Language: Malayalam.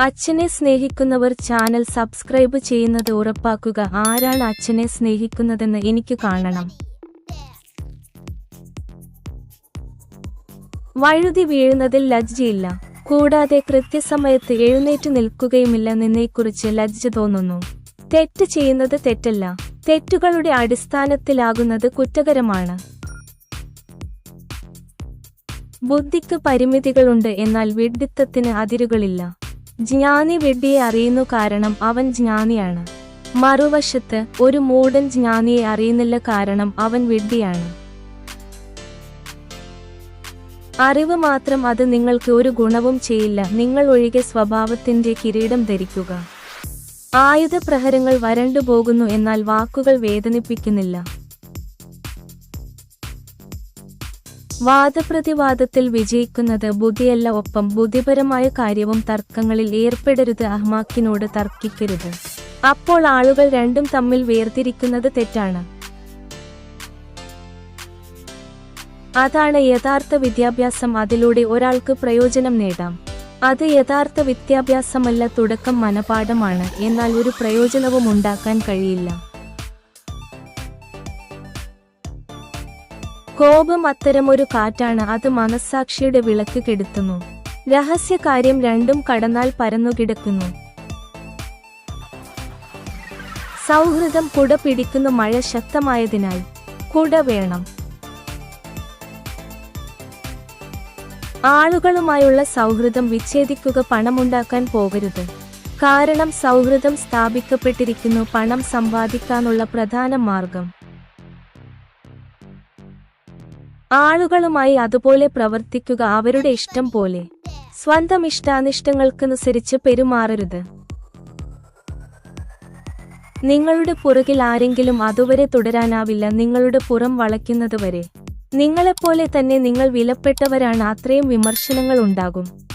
അച്ഛനെ സ്നേഹിക്കുന്നവർ ചാനൽ സബ്സ്ക്രൈബ് ചെയ്യുന്നത് ഉറപ്പാക്കുക. ആരാണ് അച്ഛനെ സ്നേഹിക്കുന്നതെന്ന് എനിക്ക് കാണണം. വഴുതി വീഴുന്നതിൽ ലജ്ജയില്ല. കൂടാതെ കൃത്യസമയത്ത് എഴുന്നേറ്റ് നിൽക്കുകയുമില്ല. നിന്നെക്കുറിച്ച് ലജ്ജ തോന്നുന്നു. തെറ്റ് ചെയ്യുന്നത് തെറ്റല്ല. തെറ്റുകളുടെ അടിസ്ഥാനത്തിലാകുന്നത് കുറ്റകരമാണ്. ബുദ്ധിക്ക് പരിമിതികളുണ്ട്. എന്നാൽ വിഡ്ഢിത്തത്തിന് അതിരുകളില്ല. ജ്ഞാനി വെഡ്ഡിയെ അറിയുന്നു കാരണം അവൻ ജ്ഞാനിയാണ്. മറുവശത്ത് ഒരു മൂടൻ ജ്ഞാനിയെ അറിയുന്നില്ല കാരണം അവൻ വെഡ്ഡിയാണ് അറിവ് മാത്രം അത് നിങ്ങൾക്ക് ഒരു ഗുണവും ചെയ്യില്ല. നിങ്ങൾ ഒഴികെ സ്വഭാവത്തിന്റെ കിരീടം ധരിക്കുക. ആയുധപ്രഹരങ്ങൾ പ്രഹരങ്ങൾ വരണ്ടുപോകുന്നു എന്നാൽ വാക്കുകൾ വേദനിപ്പിക്കുന്നില്ല. വാദപ്രതിവാദത്തിൽ വിജയിക്കുന്നത് ബുദ്ധിയല്ല ഒപ്പം ബുദ്ധിപരമായ കാര്യവും തർക്കങ്ങളിൽ ഏർപ്പെടരുത് അഹ്മാക്കിനോട് തർക്കിക്കരുത്. അപ്പോൾ ആളുകൾ രണ്ടും തമ്മിൽ വേർതിരിക്കുന്നത് തെറ്റാണ്. അതാണ് യഥാർത്ഥ വിദ്യാഭ്യാസം. അതിലൂടെ ഒരാൾക്ക് പ്രയോജനം നേടാം. അത് യഥാർത്ഥ വിദ്യാഭ്യാസമല്ല തുടക്കം മനപാഠമാണ്. എന്നാൽ ഒരു പ്രയോജനവും ഉണ്ടാക്കാൻ കഴിയില്ല. കോപം അത്തരമൊരു കാറ്റാണ് അത് മനസ്സാക്ഷിയുടെ വിളക്ക് കെടുത്തുന്നു. രഹസ്യകാര്യം രണ്ടും കടന്നാൽ പരന്നുകിടക്കുന്നു സൗഹൃദം കുട പിടിക്കുന്ന മഴ ശക്തമായതിനാൽ കുട വേണം. ആളുകളുമായുള്ള സൗഹൃദം വിച്ഛേദിക്കുക പണമുണ്ടാക്കാൻ പോകരുത്. കാരണം സൗഹൃദം സ്ഥാപിക്കപ്പെട്ടിരിക്കുന്നു പണം സമ്പാദിക്കാനുള്ള പ്രധാന മാർഗം. ആളുകളുമായി അതുപോലെ പ്രവർത്തിക്കുക അവരുടെ ഇഷ്ടം പോലെ. സ്വന്തം ഇഷ്ടാനിഷ്ടങ്ങൾക്കനുസരിച്ച് പെരുമാറരുത്. നിങ്ങളുടെ പുറകിൽ ആരെങ്കിലും അതുവരെ തുടരാനാവില്ല. നിങ്ങളുടെ പുറം വളയ്ക്കുന്നതുവരെ. നിങ്ങളെപ്പോലെ തന്നെ നിങ്ങൾ വിലപ്പെട്ടവരാണ്. അത്രയും വിമർശനങ്ങൾ ഉണ്ടാകും.